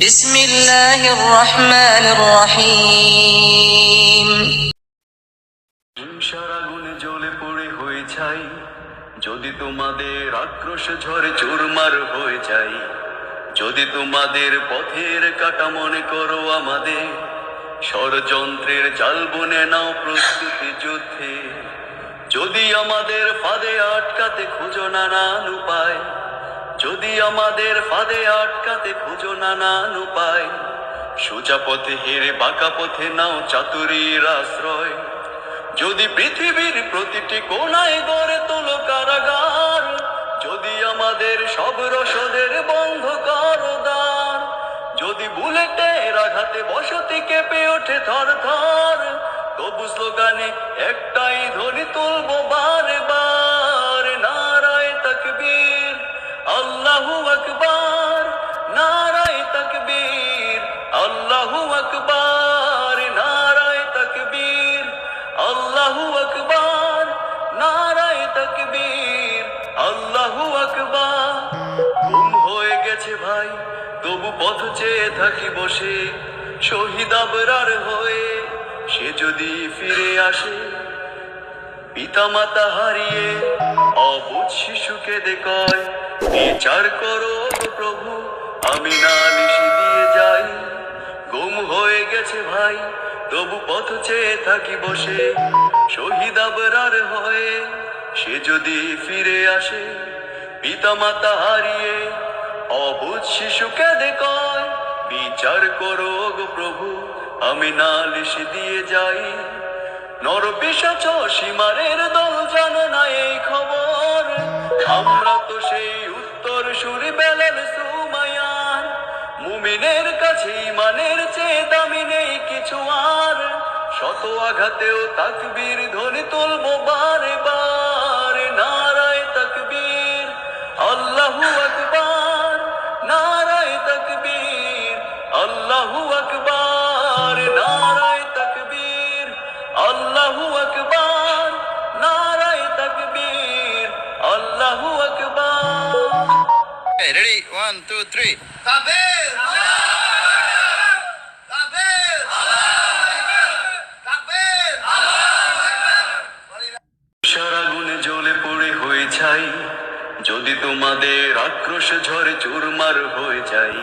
বিসমিল্লাহির রহমানির রহিম। হিংসার জ্বলে পড়ে হয়ে যাই। যদি তোমাদের আক্রোশে ঝরে চুরমার হয়ে যাই। যদি তোমাদের পথের কাটা মনে করো আমাদের, ষড়যন্ত্রের জাল বনে নাও প্রস্তুতি যুদ্ধে। যদি আমাদের ফাঁদে আটকাতে খুঁজো নানান উপায় যদি আমাদের ফাঁদে আটকাতে খুঁজো নানান উপায়। সোজা পথে হেরে বাঁকা পথে নাও চাতুরীর আশ্রয়। যদি পৃথিবীর প্রতিটি কোনায় গড়ে তোলো কারাগার, যদি আমাদের সব রসদের বন্ধ করো দ্বার, যদি বুলেটের আঘাতে বসতি কেঁপে ওঠে থর থর তবু স্লোগানে একটাই ধ্বনি তুলবো বার। আল্লাহু আকবার, ঘুম হয়ে গেছে ভাই, তবু পথ চেয়ে থাকি বসে। শহীদ আবরার হয়ে সে যদি ফিরে আসে, পিতামাতা হারিয়ে অবুধ শিশুকে দেখয় বিচার করো প্রভু, আমি নালিশি দিয়ে যাই। গুম হয়ে গেছে ভাই, তবু পথ চেয়ে থাকি বসে। শহীদ আবরার হয়ে সে যদি ফিরে আসে, পিতামাতা হারিয়ে অবুধ শিশুকে দেখয়, বিচার করো গো প্রভু, আমি নালিশ দিয়ে যাই। নর পিসাচ সীমারের দল জানে না এই খবর। আমরা তো সেই উত্তর সুরি বেলাল সুমায়ার। মুমিনের কাছে ইমানের চেয়ে দামি নেই কিছু আর। শত আঘাতেও তাকবীর ধ্বনি তুলবো বারে বারে আল্লাহু আকবার নারায় তাকবীর আল্লাহু আকবার নারায় তাকবীর আল্লাহু আকবার ready? One, two, three. তাকবীর সারা গুনে জ্বলে পড়ে হয়ে ছাই যদি তোমাদের আক্রোশ ঝরে চুরমার হয়ে যাই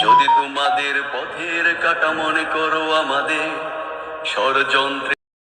যদি তোমাদের পথের কাটা মনে করো আমাদের ষড়যন্ত্রে